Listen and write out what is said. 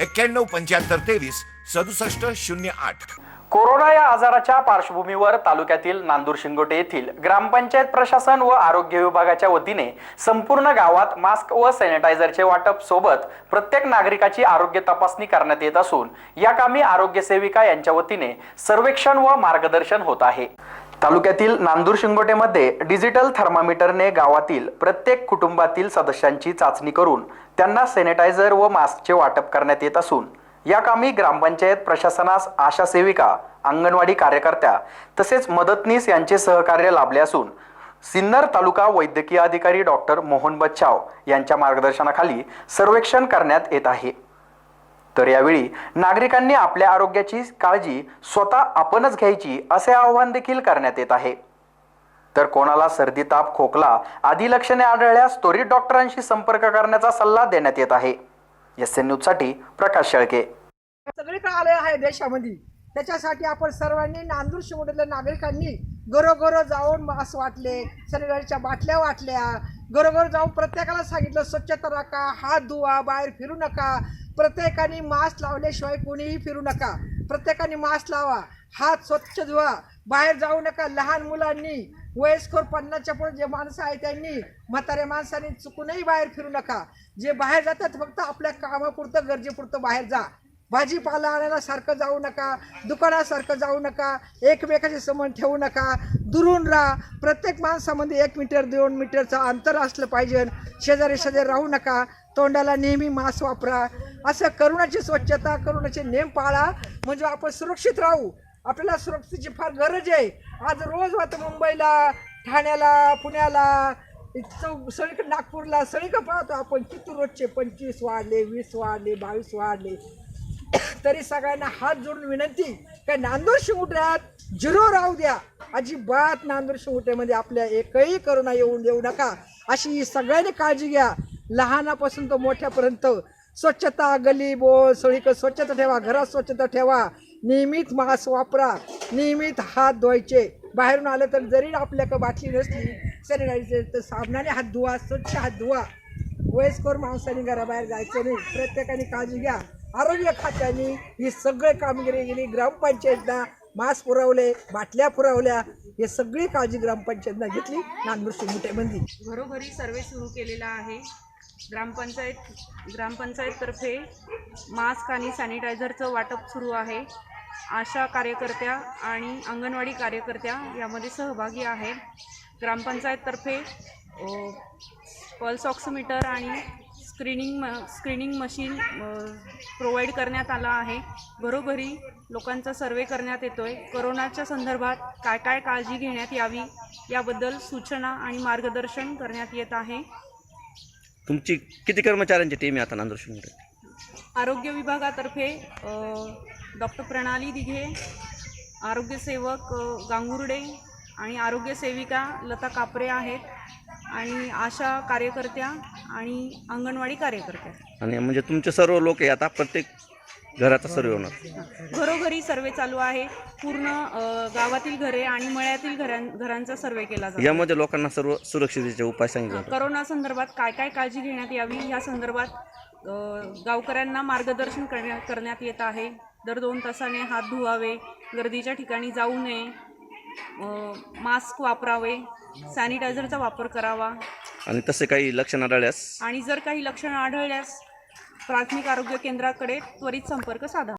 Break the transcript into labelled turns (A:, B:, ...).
A: एक्क्याण्णव पंच्याहत्तर तेवीस सदुसष्ट शून्य आठ.
B: कोरोना या आजाराच्या पार्श्वभूमीवर तालुक्यातील नांदूर शिंगोटे येथील ग्रामपंचायत प्रशासन व आरोग्य विभागाच्या वतीने संपूर्ण गावात मास्क व सॅनिटायझरचे वाटप सोबत प्रत्येक नागरिकाची आरोग्य तपासणी करण्यात येत असून या कामी आरोग्य सेविका यांच्या वतीने सर्वेक्षण व मार्गदर्शन होत आहे. तालुक्यातील नांदूर शिंगोटेमध्ये डिजिटल थर्मामीटरने गावातील प्रत्येक कुटुंबातील सदस्यांची चाचणी करून त्यांना सॅनिटायझर व मास्कचे वाटप करण्यात येत असून या कामी ग्रामपंचायत प्रशासनास आशा सेविका अंगणवाडी कार्यकर्त्या तसेच मदतनीस यांचे सहकार्य लाभले असून सिन्नर तालुका वैद्यकीय अधिकारी डॉक्टर मोहन बच्चाव यांच्या मार्गदर्शनाखाली सर्वेक्षण करण्यात येत आहे. तर यावेळी नागरिकांनी आपल्या आरोग्याची काळजी स्वतः आपणच घ्यायची असे आवाहन देखील करण्यात येत आहे. तर कोणाला सर्दी ताप खोकला आदी लक्षणे आढळल्यास त्वरित डॉक्टरांशी संपर्क करण्याचा सल्ला देण्यात येत आहे. एस एन न्यूजसाठी प्रकाश शेळके.
C: सगळीकडे आले आहे देशामध्ये. त्याच्यासाठी आपण सर्वांनी नांदूर शिवडीतल्या नागरिकांनी घरोघरो जाऊन मास्क वाटले सॅनिटायझरच्या बाटल्या वाटल्या घरोघर जाऊन प्रत्येकाला सांगितलं स्वच्छता राखा हात धुवा बाहेर फिरू नका प्रत्येकाने मास्क लावल्याशिवाय कोणीही फिरू नका. प्रत्येकाने मास्क लावा. हात स्वच्छ धुवा. बाहेर जाऊ नका. लहान मुलांनी वयस्कर पन्नासच्या पुढे जे माणसं आहेत त्यांनी म्हाताऱ्या माणसांनी चुकूनही बाहेर फिरू नका. जे बाहेर जातात फक्त आपल्या कामापुरतं गरजेपुरतं बाहेर जा. भाजीपाला आणायला सारखं जाऊ नका. दुकानासारखं जाऊ नका. एकमेकाचे संबंध ठेवू नका. दुरून राहा. प्रत्येक माणसामध्ये एक मीटर दोन मीटरचं अंतर असलं पाहिजे. शेजारी शेजारी राहू नका. तोंडाला नेहमी मास्क वापरा. असं करुणाची स्वच्छता करुणाचे नेम पाळा म्हणजे आपण सुरक्षित राहू. आपल्याला सुरक्षेची फार गरज आहे. आज रोज वाटतं मुंबईला ठाण्याला पुण्याला चौ सगळीकडे नागपूरला सगळीकडे पाहतो आपण किती रोजचे पंचवीस वाढले वीस वाढले बावीस वाढले. तरी सगळ्यांना हात जोडून विनंती काय नांदूर शिंगुट्यात झिरो राहू द्या. अजिबात नांदूर शिंगुट्यामध्ये आपल्या एकही करोना येऊन देऊ नका. अशी सगळ्यांनी काळजी घ्या. लहानापासून तर मोठ्यापर्यंत स्वच्छता गली बोल सगळीकडे स्वच्छता ठेवा घरात स्वच्छता ठेवा. नियमित मास्क वापरा. नियमित हात धुवायचे. बाहेरून आलं तर जरी आपल्याकडे बाटली नसली सॅनिटायझर तर साबणाने हात धुवा स्वच्छ हात धुवा. वयस्कर माणसाने घराबाहेर जायचं नाही. प्रत्येकाने काळजी घ्या. आरोग्य खात्याने ही सगळे कामगिरी गेली ग्रामपंचायतला मास्क पुरवले बाटल्या पुरवल्या. हे सगळी काळजी ग्रामपंचायतनं घेतली. नांदूर शिंगुटेमध्ये
D: घरोघरी सर्वे सुरू केलेला आहे. ग्रामपंचायत ग्रामपंचायततर्फे मास्क आणि सॅनिटायझरचं वाटप सुरू आहे. आशा कार्यकर्त्या आणि अंगणवाडी कार्यकर्त्या यामध्ये सहभागी आहेत ग्रामपंचायततर्फे पल्स ऑक्सिमीटर आणि स्क्रीनिंग म स्क्रीनिंग मशीन प्रोव्हाइड करण्यात आलं आहे. घरोघरी लोकांचा सर्वे करण्यात येतो आहे करोनाच्या संदर्भात काय काय काळजी घेण्यात यावी याबद्दल सूचना आणि मार्गदर्शन करण्यात येत आहे.
E: तुमची किती कर्मचाऱ्यांची टीम आहे आता नांदूर शिंगोटे
D: आरोग्य विभागातर्फे डॉक्टर प्रणाली दिघे आरोग्यसेवक गांगुर्डे आणि आरोग्य सेविका लता कापरे आहेत आणि आशा कार्यकर्त्या आणि अंगणवाडी कार्यकर्त्या.
E: आणि म्हणजे तुमचे सर्व लोक आहे आता प्रत्येक घराचा सर्व होणार
D: घरोघरी सर्वे चालू आहे. पूर्ण अ, गावातील घरे आणि मळ्यातील घरां घरांचा सर्वे केला जातो.
E: यामध्ये लोकांना सर्व सुरक्षितेचे उपाय सांगितले जातात.
D: करोना संदर्भात काय काय काळजी घेण्यात यावी? या संदर्भात अ, गावकऱ्यांना मार्गदर्शन करण्या करण्यात येत आहे. दर दोन तासाने हात धुवावे गर्दीच्या ठिकाणी जाऊ नये अ, मास्क वापरावे सॅनिटायझरचा वापर करावा.
E: आणि तसे काही लक्षण आढळल्यास?
D: आणि जर काही लक्षणं आढळल्यास प्राथमिक आरोग्य केंद्राकडे त्वरित संपर्क साधा.